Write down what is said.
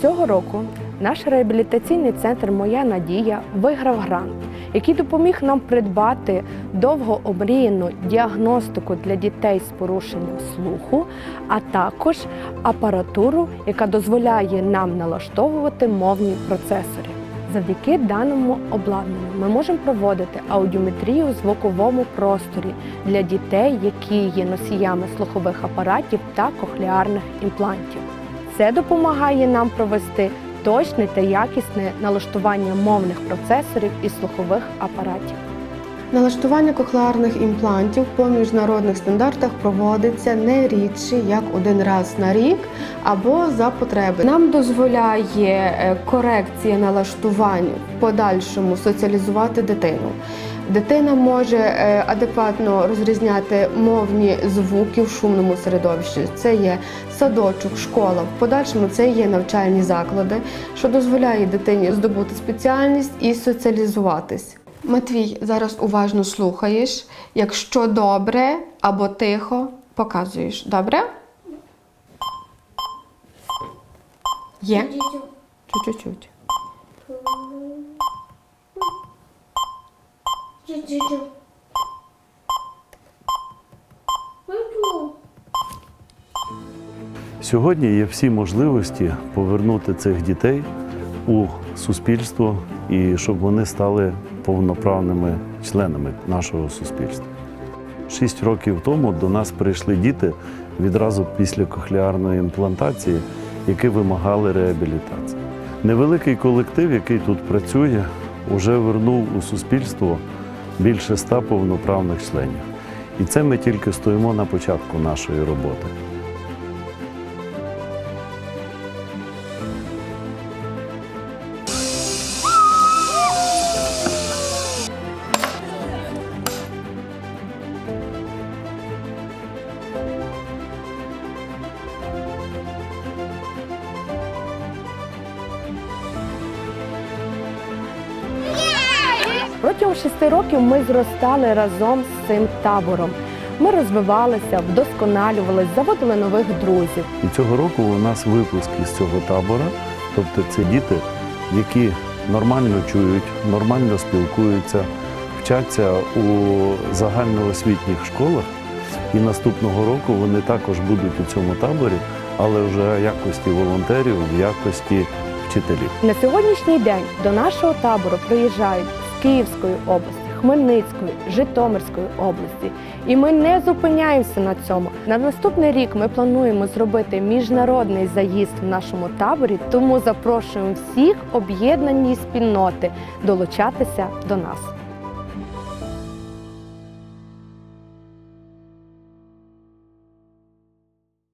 Цього року наш реабілітаційний центр Моя надія виграв грант, який допоміг нам придбати довго омріяну діагностику для дітей з порушенням слуху, а також апаратуру, яка дозволяє нам налаштовувати мовні процесори. Завдяки даному обладнанню ми можемо проводити аудіометрію у звуковому просторі для дітей, які є носіями слухових апаратів та кохлеарних імплантів. Це допомагає нам провести точне та якісне налаштування мовних процесорів і слухових апаратів. Налаштування кохлеарних імплантів по міжнародних стандартах проводиться не рідше як один раз на рік або за потреби. Нам дозволяє е, корекція налаштувань в подальшому соціалізувати дитину. Дитина може е, адекватно розрізняти мовні звуки в шумному середовищі. Це є садочок, школа. В подальшому це є навчальні заклади, що дозволяє дитині здобути спеціальність і соціалізуватись. Матвій, зараз уважно слухаєш. Якщо добре або тихо, показуєш. Добре? Є? Чуть-чуть. Сьогодні є всі можливості повернути цих дітей у суспільство і щоб вони стали повноправними членами нашого суспільства. Шість років тому до нас прийшли діти відразу після кохлеарної імплантації, які вимагали реабілітації. Невеликий колектив, який тут працює, вже вернув у суспільство більше ста повноправних членів. І це ми тільки стоїмо на початку нашої роботи. Протягом шести років ми зростали разом з цим табором. Ми розвивалися, вдосконалювалися, заводили нових друзів. І цього року у нас випуск із цього табора. Тобто це діти, які нормально чують, нормально спілкуються, вчаться у загальноосвітніх школах. І наступного року вони також будуть у цьому таборі, але вже в якості волонтерів, в якості вчителів. На сьогоднішній день до нашого табору приїжджають Київської області, Хмельницької, Житомирської області. І ми не зупиняємося на цьому. На наступний рік ми плануємо зробити міжнародний заїзд в нашому таборі, тому запрошуємо всіх об'єднані спільноти долучатися до нас.